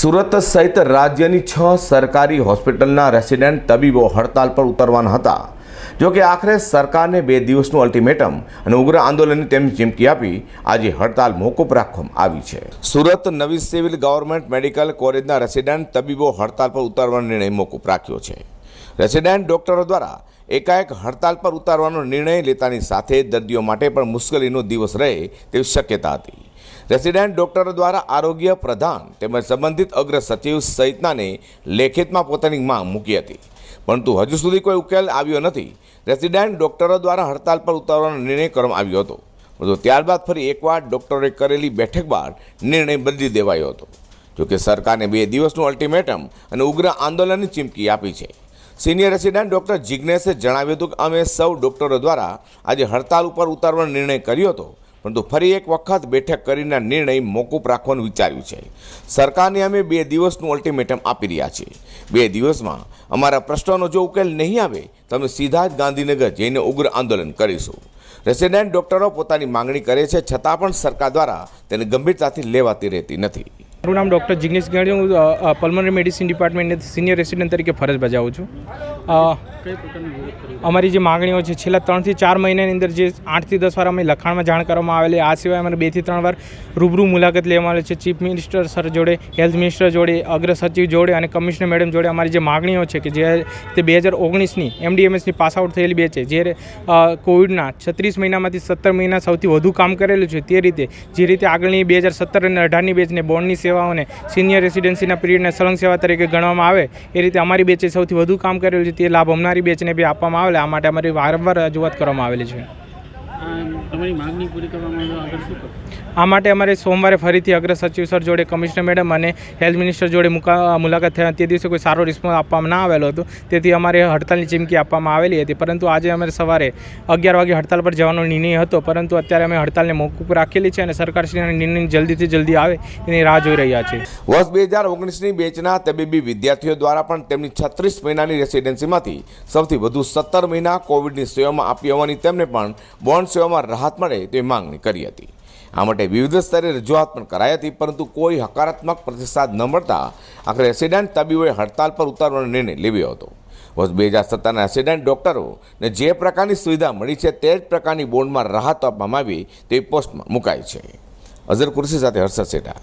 સુરત સહિત રાજ્યની છ સરકારી હોસ્પિટલના રેસિડેન્ટ તબીબો હડતાલ પર ઉતરવાના હતા. જો કે આખરે સરકારને બે દિવસનું અલ્ટિમેટમ અને ઉગ્ર આંદોલનની તેમની ચીમકી આપી આજે હડતાલ મોકૂફ રાખવામાં આવી છે. સુરત નવી સિવિલ ગવર્મેન્ટ મેડિકલ કોલેજના રેસિડેન્ટ તબીબો હડતાલ પર ઉતારવાનો નિર્ણય મોકૂફ રાખ્યો છે. રેસિડેન્ટ ડોક્ટરો દ્વારા એકાએક હડતાલ પર ઉતારવાનો નિર્ણય લેતાની સાથે દર્દીઓ માટે પણ મુશ્કેલીનો દિવસ રહે તેવી શક્યતા હતી. રેસિડેન્ટ ડોક્ટરો દ્વારા આરોગ્ય પ્રધાન તેમજ સંબંધિત અગ્ર સચિવ સહિતનાને લેખિતમાં પોતાની માંગ મૂકી હતી. પરંતુ હજુ સુધી કોઈ ઉકેલ આવ્યો નથી. રેસિડેન્ટ ડોક્ટરો દ્વારા હડતાલ પર ઉતારવાનો નિર્ણય કરવામાં આવ્યો હતો. પરંતુ ત્યારબાદ ફરી એકવાર ડોક્ટરોએ કરેલી બેઠક બાદ નિર્ણય બદલી દેવાયો હતો. જોકે સરકારને બે દિવસનું અલ્ટિમેટમ અને ઉગ્ર આંદોલનની ચીમકી આપી છે. સિનિયર રેસિડેન્ટ ડૉક્ટર જિજ્ઞેશે જણાવ્યું હતું કે અમે સૌ ડૉક્ટરો દ્વારા આજે હડતાલ ઉપર ઉતારવાનો નિર્ણય કર્યો હતો. પરંતુ ફરી એક વખત બેઠક કરીને નિર્ણય મોકૂફ રાખવાનું વિચાર્યું છે. સરકારને અમે બે દિવસનું અલ્ટિમેટમ આપી રહ્યા છીએ. બે દિવસમાં અમારા પ્રશ્નોનો જો ઉકેલ નહીં આવે, તો અમે સીધા જ ગાંધીનગર જઈને ઉગ્ર આંદોલન કરીશું. રેસિડેન્ટ ડોક્ટરો પોતાની માંગણી કરે છે, છતાં પણ સરકાર દ્વારા તેને ગંભીરતાથી લેવાતી રહેતી નથી. મારું નામ ડૉક્ટર જિગ્નેશ ગેડી હું પલ્મનરી મેડિસિન ડિપાર્ટમેન્ટની સિનિયર રેસિડેન્ટ તરીકે ફરજ બજાવું છું. અમારી જે માગણીઓ છે છેલ્લા ત્રણથી ચાર મહિનાની અંદર જે આઠથી દસ વાર અમે લખાણમાં જાણ કરવામાં આવેલી આ સિવાય અમારે બેથી ત્રણ વાર રૂબરૂ મુલાકાત લેવામાં આવેલી છે. ચીફ મિનિસ્ટર સર જોડે હેલ્થ મિનિસ્ટર જોડે અગ્ર સચિવ જોડે અને કમિશનર મેડમ જોડે અમારી જે માગણીઓ છે કે જે તે બે હજાર ઓગણીસની એમડીએમએસની પાસ આઉટ થયેલી બે છે જે કોવિડના છત્રીસ મહિનામાંથી સત્તર મહિના સૌથી વધુ કામ કરેલું છે તે રીતે જે રીતે આગળની બે હજાર સત્તર અને અઢારની બેચને બોર્ડની સેવાઓને સિનિયર રેસિડેન્સીના પીરિયડને સળંગ સેવા તરીકે ગણવામાં આવે, એ રીતે અમારી બેચે સૌથી વધુ કામ કરેલું છે, તે લાભ અમનારી બેચને બી આપવામાં આવેલા આ માટે અમારી વારંવાર રજૂઆત કરવામાં આવેલી છે. તમારી માગણી પૂરી કરવામાં આગળ શું આ માટે અમારે સોમવારે ફરીથી અગ્ર સચિવ સર જોડે કમિશનર મેડમ અને હેલ્થ મિનિસ્ટર જોડે મુકા મુલાકાત થયા. તે દિવસે કોઈ સારો રિસ્પોન્સ આપવામાં ના આવેલો હતો. તેથી અમારે હડતાલની ચીમકી આપવામાં આવેલી હતી. પરંતુ આજે અમારે સવારે અગિયાર વાગે હડતાલ પર જવાનો નિર્ણય હતો. પરંતુ અત્યારે અમે હડતાલને મોકૂફ રાખેલી છે અને સરકારશ્રીના નિર્ણય જલ્દીથી જલ્દી આવે એની રાહ જોઈ રહ્યા છે વર્ષ બે હજાર ઓગણીસની બેચના તબીબી વિદ્યાર્થીઓ દ્વારા પણ તેમની છત્રીસ મહિનાની રેસિડેન્સીમાંથી સૌથી વધુ સત્તર મહિના કોવિડની સેવામાં આપી હોવાની તેમને પણ બોન્ડ સેવામાં રાહત મળે તેવી માંગણી કરી હતી. આ માટે વિવિધ સ્તરે રજૂઆત પણ કરાઈ હતી, પરંતુ કોઈ હકારાત્મક પ્રતિસાદ ન મળતા આખરે રેસિડેન્ટ તબીબોએ હડતાલ પર ઉતારવાનો નિર્ણય લેવ્યો હતો. વર્ષ બે હજાર સત્તરના રેસિડેન્ટ ડૉક્ટરોને જે પ્રકારની સુવિધા મળી છે તે જ પ્રકારની બોન્ડમાં રાહત આપવામાં આવી તેવી પોસ્ટમાં મુકાઈ છે. અઝર કુર્સી સાથે હર્ષદ સેઠા